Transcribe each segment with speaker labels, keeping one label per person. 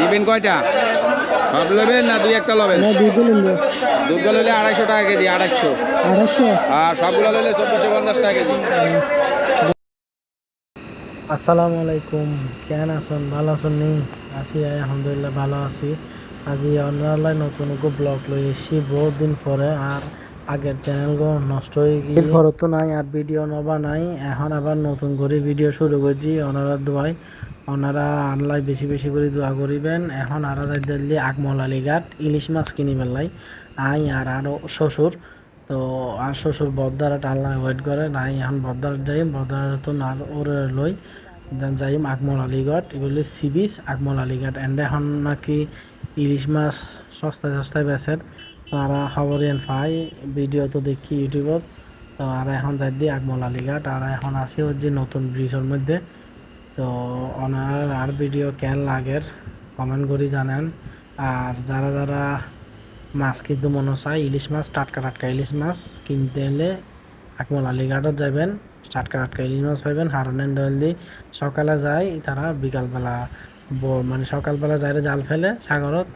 Speaker 1: নিবেন কয়টা? সব নেবেন না দুই একটা লবেন?
Speaker 2: দুধ
Speaker 1: লইলে আড়াইশো টাকা কেজি আড়াইশো।
Speaker 2: আড়াইশো?
Speaker 1: আর সবগুলো লইলে চব্বিশশো পঞ্চাশ টাকা কেজি।
Speaker 2: আসসালামু আলাইকুম। কেন আছেন? ভালো আছেন নি? আছি, আলহামদুলিল্লাহ ভালো আছি। আজি অন্যান্য নতুন ব্লগ লই এসছি বহুত দিন পরে আর আগের চ্যানেলগুলো নষ্ট হয়ে গিয়ে এরপর তো নাই, আর ভিডিও নবা নাই। এখন আবার নতুন করে ভিডিও শুরু করছি। ওনারা দোয়াই, ওনারা আনলাই বেশি বেশি করে দোয়া করিবেন। এখন আর দিল্লি আকমল আলীঘাট ইলিশ মাছ কিনি পেলাই আই আর আরও শ্বশুর, তো আর শ্বশুর বদ্দারা টাল্লা ওয়েট করে। নাই এখন বদ্দার যাই বদ্দার তো না ওরে লই। যাইম আকমল আলীগড় এগুলি sea beach Akmal Aligarh. And এখন নাকি ইলিশ মাছ সস্তায় সস্তায় বেচের তো আর খবর এন পাই ভিডিও তো দেখি ইউটিউবত। তো আর এখন যাই দি আকমল আলীঘাট আর এখন আছি যে নতুন ব্রিজের মধ্যে। তো ওনার আর ভিডিও কেন লাগের কমেন্ট করে জানেন। আর যারা যারা মাছ কিন্তু মনে চায়, ইলিশ মাছ, টাটকা টাটকা ইলিশ মাছ কিনতে এলে আকমল আলীঘাটত যাবেন। টাটকা টাটকা ইলিশ মাছ পাইবেন হারনেন ডলদি সকালে যায় তারা বিকালবেলা মানে সকালবেলা যাই জাল ফেলে সাগরত,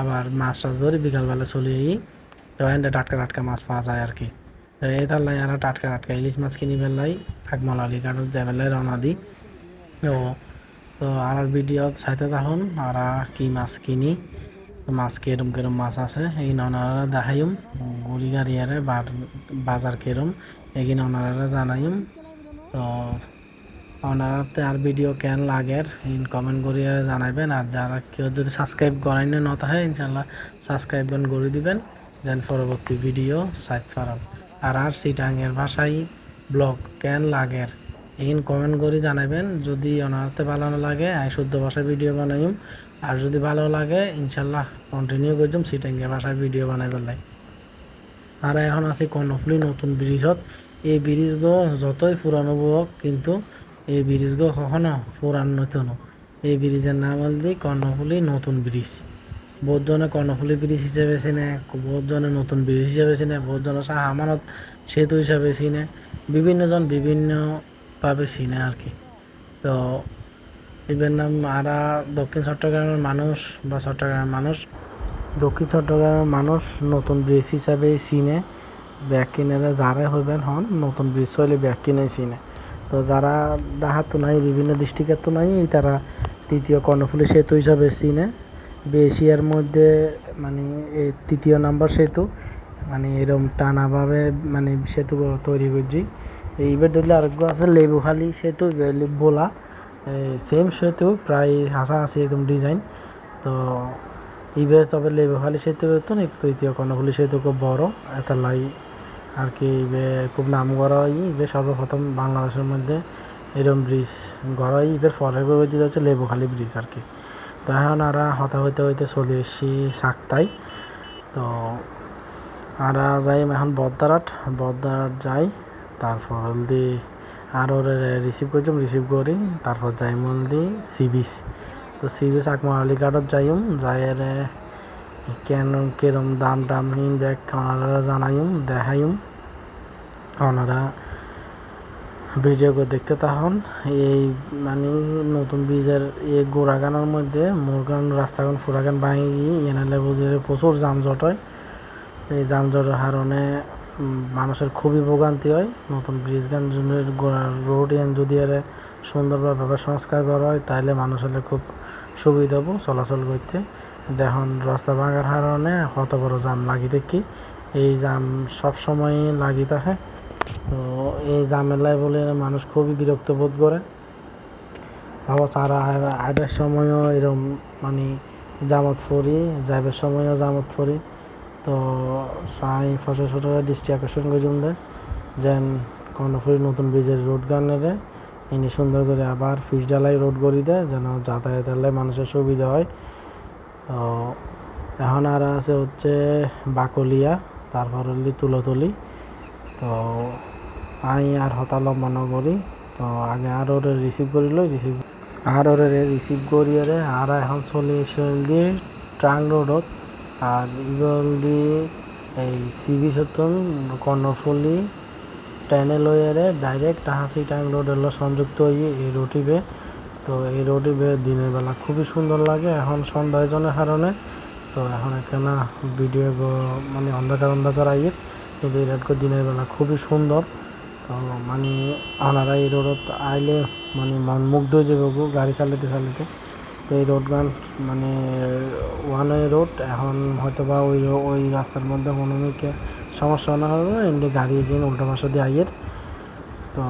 Speaker 2: আবার মাছ টাছ ধরে বিকালবেলা চলে আই। তো এন্ডে টাটকা টাটকা মাছ পাওয়া যায় আর কি। তো এই তার লাই আর টাটকা টাটকা ইলিশ মাছ কিনি পেলাই আকমল আলীঘাটত যাই পেলাই রওনা দিই। তো তো আর ভিডিও চাইতে থাকুন, আর কি মাছ কিনি মাছ কেরম কেরম মাছ আছে, এই ওনারা দেখাইম। গুড়ি গাড়িয়ারে বাজার কেরম। এগিন ওনারা জানাইম তো ওনারাতে আর ভিডিও কেন লাগের ইন কমেন্ট করিয়া জানাইবেন আর যারা কেউ যদি সাবস্ক্রাইব করাই না থাকে ইনশাল্লাহ সাবস্ক্রাইব করে দিবেন দেন পরবর্তী ভিডিও সাইড ফারাম আর আর সিটাঙ্গের ভাষাই ব্লগ কেন লাগের এইন কমেন্ট করে জানাবেন যদি ওনারতে ভালো না লাগে আমি শুদ্ধ ভাষায় ভিডিও বানাইম আর যদি ভালো লাগে ইনশাল্লাহ কন্টিনিউ করছম সিটাঙ্গে ভাষায় ভিডিও বানাই পেলাই আর এখন আছি কর্ণফুলি নতুন ব্রিজত এই ব্রিজগুলো যতই পুরানো হোক কিন্তু এই ব্রিজগুলো কখনো পুরান নতুন। এই ব্রিজের নাম হল কর্ণফুলি নতুন ব্রিজ বহুজনে কর্ণফুলি ব্রিজ হিসেবে চিনে বহুজনে নতুন ব্রিজ হিসেবে চিনে বহুজনে শাহ আমানত সেতু হিসাবে চিনে, বিভিন্নজন বিভিন্নভাবে চিনে আর কি। তো এবার নাম আরা দক্ষিণ চট্টগ্রামের মানুষ বা চট্টগ্রামের মানুষ, দক্ষিণ চট্টগ্রামের মানুষ নতুন ব্রিজ হিসাবে চিনে। ব্যাগ কিনেরা যারা হইবেন হন, নতুন ব্রিজ হইলে ব্যাগ কিনে চিনে। তো যারা ডাহাত তো নাই, বিভিন্ন ডিস্ট্রিক্টের তো নাই তারা তৃতীয় কর্ণফুলী সেতু হিসাবে চিনে। এশিয়ার মধ্যে মানে এই তৃতীয় নাম্বার সেতু মানে এরকম টানাভাবে মানে সেতু তৈরি করছি এইবার ধরলে আরেকগো আছে, লেবুখালি সেতু বোলা সেম সেতু প্রায় হাসাহাসি একদম ডিজাইন তো এইবার তবে লেবুখালি সেতু তো তৃতীয় কর্ণফুলী সেতু খুব বড় এত লাই আর কি খুব নাম করা হয় ইবে সর্বপ্রথম বাংলাদেশের মধ্যে এরকম ব্রিজ গড়া হয় ইবের পরে যেটা হচ্ছে লেবুখালি ব্রিজ আর কি। তো এখন আর হতে হইতে হইতে চলে এসছি সাকতাই। তো আর যাই এখন বদ্দারাট বদ্দারাট যাই, তারপর হলদি আর ওরে রিসিভ করছিলাম রিসিভ করি, তারপর যাই মলদি সি বিচ তো সি বিচ আকমা আলীঘাটত যাইম যাই কেন কিরম দাম টাম হিন দেখ ওনারা জানাইম দেখাইম ওনারা ভিডিও দেখতে তখন এই মানে নতুন ব্রিজের এই গোড়াগানের মধ্যে মোরগান, রাস্তাগান, ফুরাগান ভাঙি গিয়ে এনালে বুঝে প্রচুর যানজট হয়। এই যানজটের কারণে মানুষের খুবই ভোগান্তি হয়। নতুন ব্রিজ গান রোড ইয়ান যদি এর সুন্দরভাবে সংস্কার করা হয়, তাহলে মানুষের খুব সুবিধা হব চলাচল করতে। দেখুন, রাস্তা ভাঙার কারণে কত বড় জাম লাগি দেখি। এই জাম সব সময় লাগি থাকে। তো এই ঝামেলায় বলে মানুষ খুবই বিরক্ত বোধ করে। ভাবো সারা আইবার সময়ও এরকম মানে জামত ফরি যাইবার সময়ও জামত ফরি তো সাই ফসল ছোট দৃষ্টি আকর্ষণ করছিলাম যে যেন কর্ণফুলি নতুন ব্রিজের রোড গানেরে ইনি সুন্দর করে আবার ফিস ডালাই রোড করি দেয়, যেন যাতায়াতের লাই মানুষের সুবিধা হয়। তো এখন আর আছে হচ্ছে বাকলিয়া, তারপর হলি তুলোতলি। তো আমি আর হতা লম্বা তো আগে আর ওরে রিসিভ করিল রিসিভ আর ওরে রিসিভ করিয়ে রে আর এখন চলে এসে দিয়ে ট্রাং রোডত আর ইগল দি এই সিবি সতন কর্ণফুলি ট্রেনে লইয়ে রে ডাইরেক্ট হাসি ট্যাং রোডের লো সংযুক্ত হয়ে এই রোটিবে তো এই রোটিবে দিনের বেলা খুবই সুন্দর লাগে, এখন সন্ধ্যায় জনের কারণে তো এখন এখানে ভিডিও মানে অন্ধকার অন্ধকার আইয়ে কিন্তু এই রোড দিনের বেলা খুবই সুন্দর। তো মানে ওনারা এই রোডত আইলে মানে মন মুগ্ধ হয়ে যাবে গাড়ি চালাতে চালাতে তো এই রোড গান মানে ওয়ান ওয়ে রোড এখন হয়তো বা ওই ওই রাস্তার মধ্যে কোনো সমস্যা না হবে, এমনি গাড়ি দিন উল্টো পাশে দিয়ে আইয়ের তো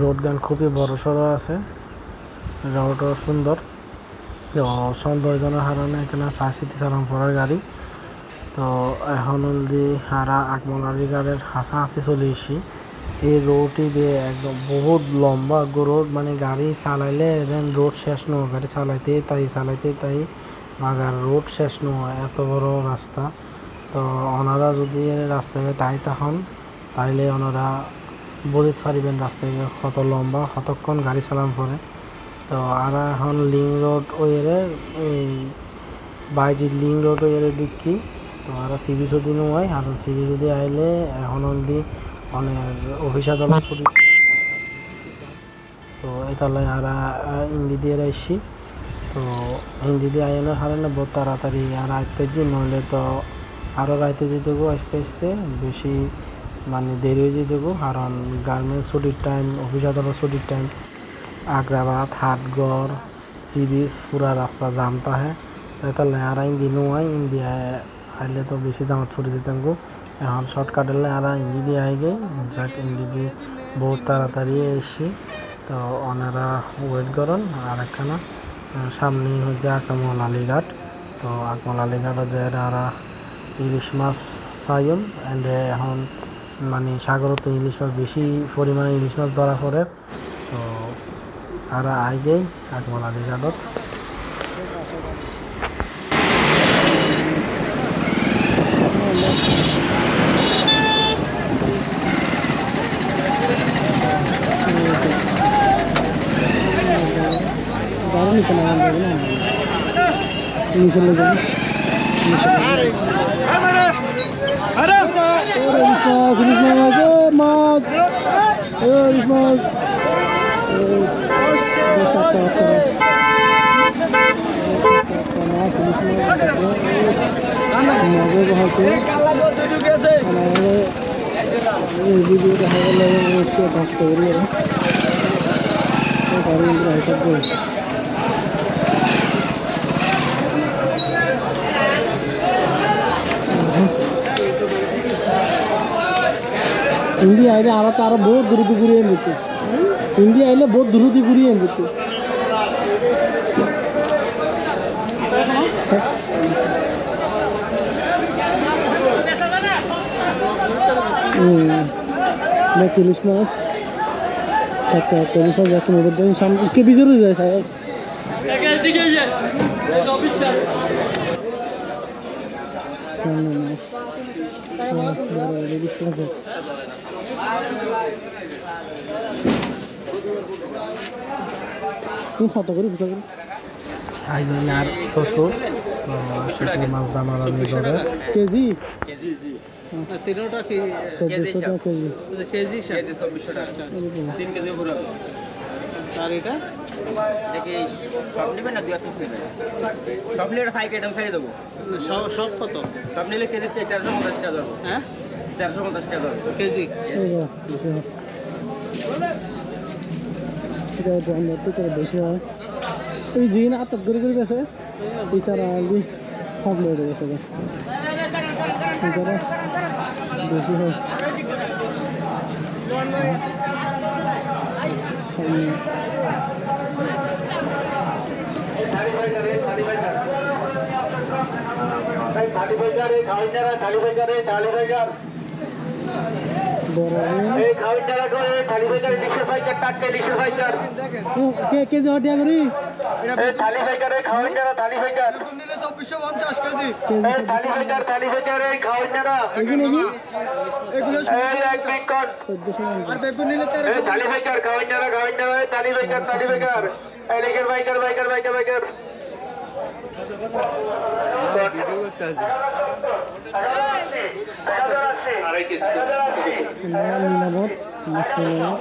Speaker 2: রোড গান খুবই বড় সড়ো আছে। রোডও সুন্দর। তো সৌন্দর্যের কারণে এখানে সাহসিতি চালান পড়ার গাড়ি। তো এখন অলদি হারা আকমলারি গাড়ির হাসাহাসি চলে এসি এই রোডটি দিয়ে একদম বহুত লম্বা রোড মানে গাড়ি চালাইলে দেন রোড শেষ নয়, গাড়ি চালাইতে তাই চালাইতে তাই, মাগার রোড শেষ নয়, এত বড় রাস্তা। তো ওনারা যদি রাস্তায় তাই তখন, তাইলে ওনারা বুঝতে পারিবেন রাস্তায় কত লম্বা, কতক্ষণ গাড়ি চালান পরে। তো আর এখন লিং রোড ওয়েরে এই বাইজি লিং রোড ওয়েরে দিকি তো আর সিবি যদি নয়, আর সিবি যদি আইলে এখন অলদি অনেক অফিস আদালত ছুটি তো এতালে আর ইন্দি দিয়ে আইসি তো হিন্দি দিয়ে আইনের কারণে বহুত তাড়াতাড়ি। আর আইতে নইলে তো আরও রাইতে যেতে আস্তে আস্তে। বেশি মানে দেরি হয়ে যেতে কারণ গার্মেন্টস ছুটির টাইম অফিস আদালত ছুটির টাইম আগ্রাবাদ, হাটগড় সি বিচ পুরা রাস্তা জাম তাহে তাহলে আর ইন্দি নয় ইন্ডিয়ায় আইলে তো বেশি জামাত ফুটে যেতাম গো। এখন শর্টকাট আর ইন্দি দিয়ে আই গে যাক ইন্দি দিয়ে বহুত তাড়াতাড়ি এসি। তো ওনারা ওয়েট করেন, আর একখানা সামনেই হচ্ছে আকমল আলীঘাট। তো আকমল আলীঘাটে যে আর ইলিশ মাছ চাইন এন্ড এখন মানে সাগরত ইলিশ মাছ, বেশি পরিমাণে ইলিশ মাছ ধরা পড়ে। তো আর আইগেই আকমল আলীঘাটত গাড়ি নিচে নিচে হিন্দি আইলে আরও তো আরও বহুত দ্রুত ঘুরিয়ে হিন্দি আইলে বহুত দ্রুত ঘুরিয়ে নিতে ইলিশ মাছ একটা ইলিশ মাছ যাচ্ছে নদীর দিন সামনে কে ভিতরে যায় সাহেব সামনে মাছ আহ, আর শ্বশুর শ্বশুর মাছ দাম আর আমি কেজি?
Speaker 3: তিনোটা
Speaker 2: চব্বিশশো টাকা কেজি।
Speaker 3: আর এটা?
Speaker 1: দেখি সব নেবেন না দু এক পিস নেবেন? সব নিলে ফাইভ আইটেম ছাড়িয়ে দেবো।
Speaker 3: সব সব কত?
Speaker 1: সব নিলে কেজি তেরোশো পঞ্চাশ টাকা
Speaker 3: হ্যাঁ?
Speaker 1: তেরোশো পঞ্চাশ টাকা ধরবো।
Speaker 3: কেজি?
Speaker 2: এই বেশি হয়। এটা একটু আমরা তো করে বেশি হয় ওই জিন আত্মাত করে করে বেছে এই তারা আলি সব লয়ে গেছে এই তারা বেশি হয় সামনে
Speaker 4: থালি বাজার এই খাওয়াইটারা থালি বাজার এই থালি
Speaker 2: বড়
Speaker 4: এই খাওয়াইটারা করে থালি লিশের ফাইকার
Speaker 2: কে কেজি। হটিয়া করি
Speaker 4: এই থালি খাওয়াই যারা থালি ফাইকার
Speaker 1: কেজি
Speaker 4: এই খাওয়াই যারা
Speaker 1: এগুলো কি?
Speaker 4: এই এক বিকট
Speaker 1: চোদ্দশো পঞ্চাশ
Speaker 4: এই থালি ফাইকার খাওয়াই যারা খাওয়াই যারা এই থালি ফাইকার থালি ফাইকার এই লিখের বাইকার বাইকার বাইকার বাইকার
Speaker 1: নিরাপদ মাছ নিলাম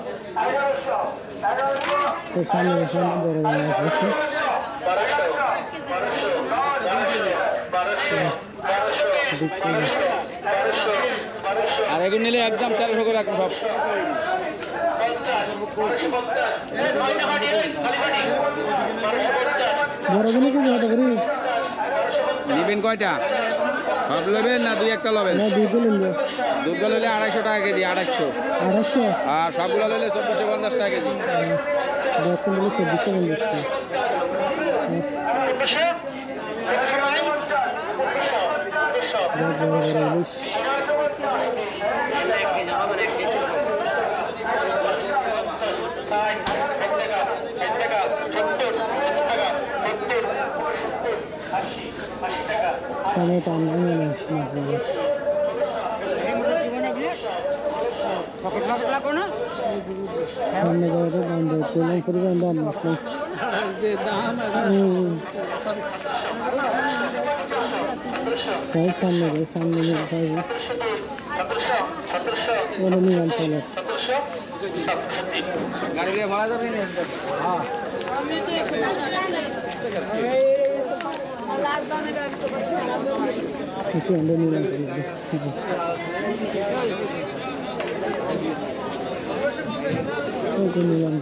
Speaker 1: সে সামনে বসে বড় বড় মাছ দেখি দেখছি
Speaker 5: আর এগুলো নিলে একদম তেরোশো করে রাখব সব।
Speaker 1: বড়গুলো কেজি কত করি।
Speaker 5: নেবেন কয়টা? সব নেবেন না দুই একটা
Speaker 1: লবেন? নিল
Speaker 5: দুধ লইলে আড়াইশো টাকা কেজি আড়াইশো।
Speaker 1: আড়াইশো?
Speaker 5: আর সবগুলো লইলে চব্বিশশো পঞ্চাশ টাকা কেজি।
Speaker 1: চব্বিশশো পঞ্চাশ টাকা। বড় বড় বড় ইলিশ সময় তো আমরা নিয়ে নেই মাছ ধরার সামনে যাওয়াতে দাম দেয় পরিমাণ পরিমাণ দাম মাছ নেই
Speaker 3: যে দাম
Speaker 1: হুম। সব সামনে যাই সামনে নিয়ে পাইবে ওটা নিলাম চলে
Speaker 5: গাড়ি নিয়ে ভাড়া যাবে
Speaker 1: কিছু আমরা নিলাম ওটা নিলাম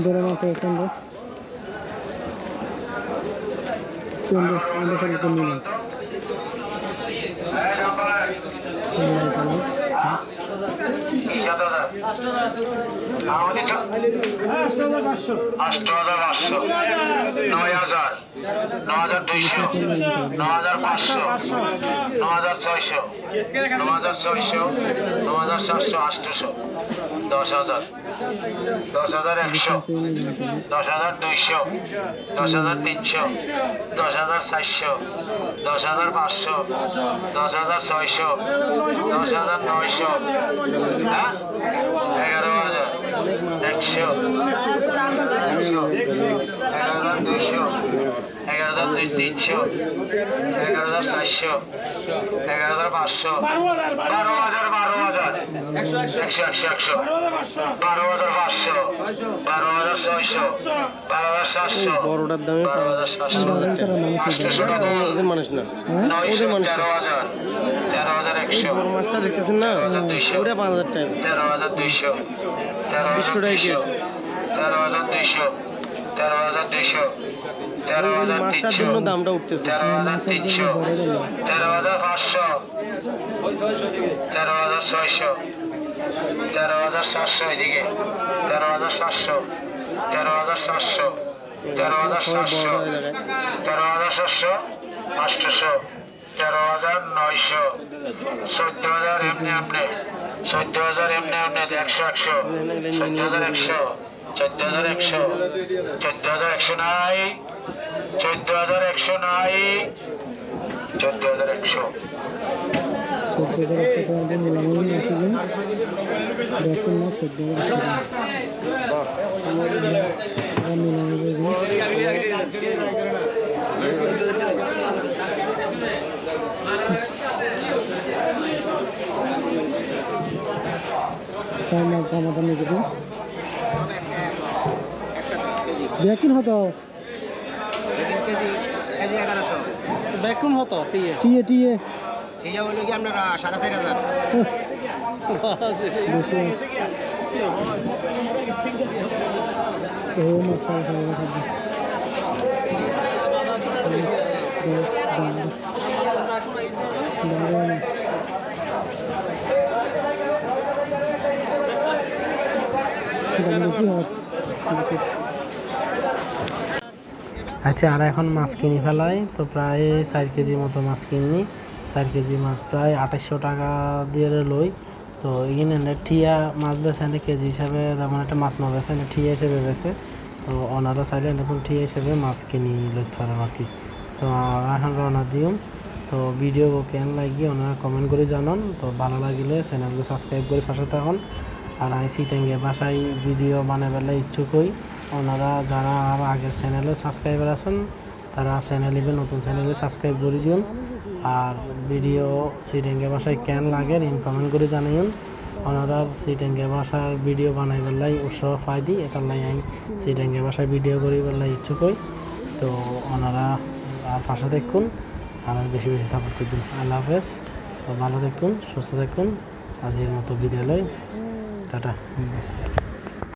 Speaker 1: ধরে মাছ আছে আমরা আমরা সব নিলাম
Speaker 4: আষ্ট হাজার পাঁচশো নয় হাজার ন হাজার দুইশো ন হাজার পাঁচশো ন হাজার ছয়শো ন হাজার ছয়শো ন হাজার সাতশো আটশোশো দশ হাজার। দশ হাজার একশো। দশ হাজার দুইশো। দশ হাজার তিনশো। দশ হাজার চারশো। দশ হাজার পাঁচশো। দশ হাজার ছয়শো। দশ হাজার নয়শো। হ্যাঁ? এগারো হাজার। একশো। এগারো হাজার দুইশো। দুই তিনশো এগারো হাজার চারশো এগারো হাজার পাঁচশো বারো হাজার বারো হাজার একশো একশো একশো বারো হাজার পাঁচশো বারো হাজার ছয়শো বারো হাজার সাতশো
Speaker 3: বড়টার দামে।
Speaker 4: বারো হাজার সাতশো
Speaker 3: ওদের মানুষ না।
Speaker 4: নয়শো তেরো হাজার তেরো হাজার একশো
Speaker 3: মাছটা দেখতেছেন না? ওটা পাঁচ হাজার টাকা।
Speaker 4: তেরো হাজার দুইশো তেরো হাজার দুইশো তেরো হাজার দুইশো তেরো হাজার দুইশো তেরো হাজার তিনশো
Speaker 3: দামটা উঠতেছে
Speaker 4: তেরো হাজার তিনশো তেরো হাজার পাঁচশো তেরো হাজার ছয়শো তেরো হাজার সাতশো এদিকে তেরো হাজার সাতশো তেরো হাজার সাতশো তেরো হাজার সাতশো
Speaker 3: হয়ে
Speaker 4: তেরো হাজার সাতশো আটশোশো তেরো হাজার নয়শো চোদ্দ হাজার এমনি এমনি চোদ্দ হাজার এমনি এমনি একশো একশো চোদ্দ হাজার একশো চোদ্দ হাজার একশো। চোদ্দ হাজার একশো নাই। চোদ্দ হাজার একশো নাই। চোদ্দ হাজার একশো।
Speaker 1: চোদ্দ হাজার একশো টাকা দিয়ে নিলাম ওই আছে যে দেখুন না চোদ্দ হাজার একশো টাকা নিলাম ছয় মাস দামাদামি করে বেকিন হতো।
Speaker 3: বেকুন হতো ঠিক আছে
Speaker 1: টিয়ে। টিয়ে
Speaker 5: এই কি আপনার সাড়ে চার হাজার?
Speaker 1: ও দশ বারো। বারো মাস। হয়। বেশি আচ্ছা আর এখন মাছ কিনে ফেলাই, তো প্রায় চার কেজি মতো মাছ কিনি
Speaker 2: চার কেজি মাছ প্রায় আঠাশশো টাকা দিয়ে লই। তো এখানে ঠিয়া মাছ বেছে এনে কেজি হিসাবে যেমন একটা মাছ না বেছে ঠিয়া হিসেবে বেছে তো ওনারা চাইলে এরকম ঠিয়া হিসেবে মাছ কিনি লইতে পারেন আর কি। তো এখন রওনা দিম তো ভিডিও কেন লাগিয়ে ওনারা কমেন্ট করে জানান। তো ভালো লাগিলে চ্যানেলকে সাবস্ক্রাইব করে পাশে থাকুন। আর আমি সিটেঙ্গে বাসায় ভিডিও বানাবেলা ইচ্ছুক হই। ওনারা যারা আর আগের চ্যানেলে সাবস্ক্রাইবার আছেন, তারা চ্যানেলে নতুন চ্যানেলে সাবস্ক্রাইব করে দিন। আর ভিডিও সিটেঙ্গে বাসায় কেন লাগে ইন কমেন্ট করে জানাইন ওনারা সিটেঙ্গে বাসার ভিডিও বানাই বেলাই উৎসাহ পাই দিই এটার লাই আমি সিটেঙ্গে বাসায় ভিডিও করি বেলাই ইচ্ছুক হই তো ওনারা আর পাশে দেখুন, আর বেশি বেশি সাপোর্ট করে দিন। আল্লাহ হাফেজ। তো ভালো দেখুন, সুস্থ দেখুন। আজকের মতো বিদায় লই। টাটা।